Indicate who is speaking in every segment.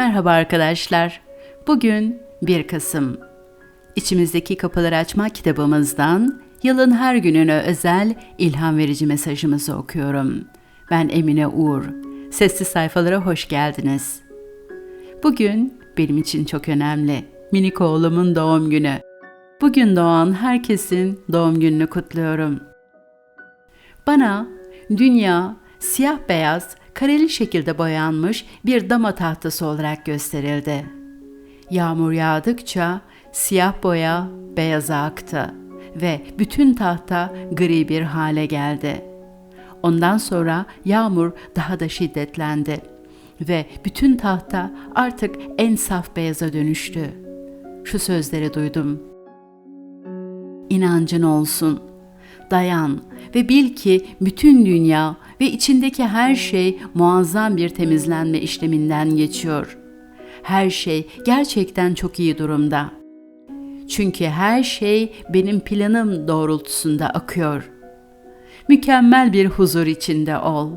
Speaker 1: Merhaba arkadaşlar. Bugün 1 Kasım. İçimizdeki Kapıları Açma kitabımızdan yılın her gününe özel ilham verici mesajımızı okuyorum. Ben Emine Uğur. Sessiz sayfalara hoş geldiniz. Bugün benim için çok önemli. Minik oğlumun doğum günü. Bugün doğan herkesin doğum gününü kutluyorum. Bana dünya siyah beyaz kareli şekilde boyanmış bir dama tahtası olarak gösterildi. Yağmur yağdıkça siyah boya beyaza aktı ve bütün tahta gri bir hale geldi. Ondan sonra yağmur daha da şiddetlendi ve bütün tahta artık en saf beyaza dönüştü. Şu sözleri duydum. İnancın olsun. Dayan ve bil ki bütün dünya ve içindeki her şey muazzam bir temizlenme işleminden geçiyor. Her şey gerçekten çok iyi durumda. Çünkü her şey benim planım doğrultusunda akıyor. Mükemmel bir huzur içinde ol.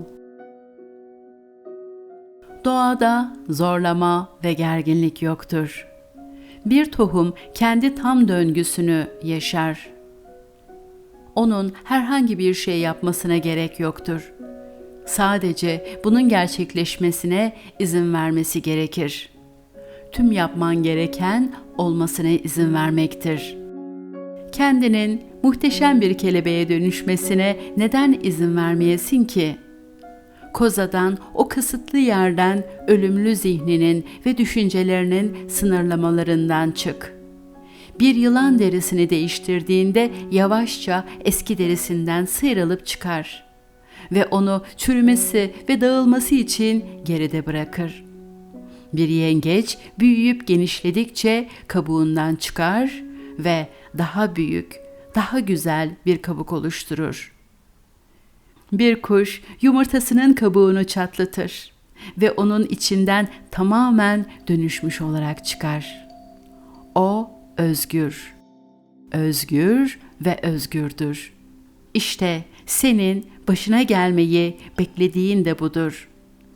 Speaker 1: Doğada zorlama ve gerginlik yoktur. Bir tohum kendi tam döngüsünü yaşar. Onun herhangi bir şey yapmasına gerek yoktur. Sadece bunun gerçekleşmesine izin vermesi gerekir. Tüm yapman gereken olmasına izin vermektir. Kendinin muhteşem bir kelebeğe dönüşmesine neden izin vermeyesin ki? Kozadan, o kısıtlı yerden ölümlü zihninin ve düşüncelerinin sınırlamalarından çık. Bir yılan derisini değiştirdiğinde yavaşça eski derisinden sıyrılıp çıkar ve onu çürümesi ve dağılması için geride bırakır. Bir yengeç büyüyüp genişledikçe kabuğundan çıkar ve daha büyük, daha güzel bir kabuk oluşturur. Bir kuş yumurtasının kabuğunu çatlatır ve onun içinden tamamen dönüşmüş olarak çıkar. O özgür. Özgür ve özgürdür. İşte senin başına gelmeyi beklediğin de budur.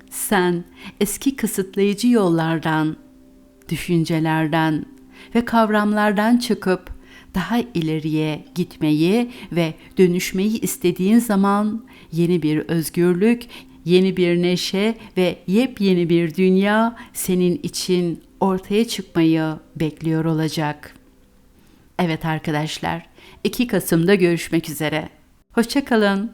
Speaker 1: Sen eski kısıtlayıcı yollardan, düşüncelerden ve kavramlardan çıkıp daha ileriye gitmeyi ve dönüşmeyi istediğin zaman yeni bir özgürlük, yeni bir neşe ve yepyeni bir dünya senin için ortaya çıkmayı bekliyor olacak. Evet arkadaşlar, 2 Kasım'da görüşmek üzere. Hoşçakalın.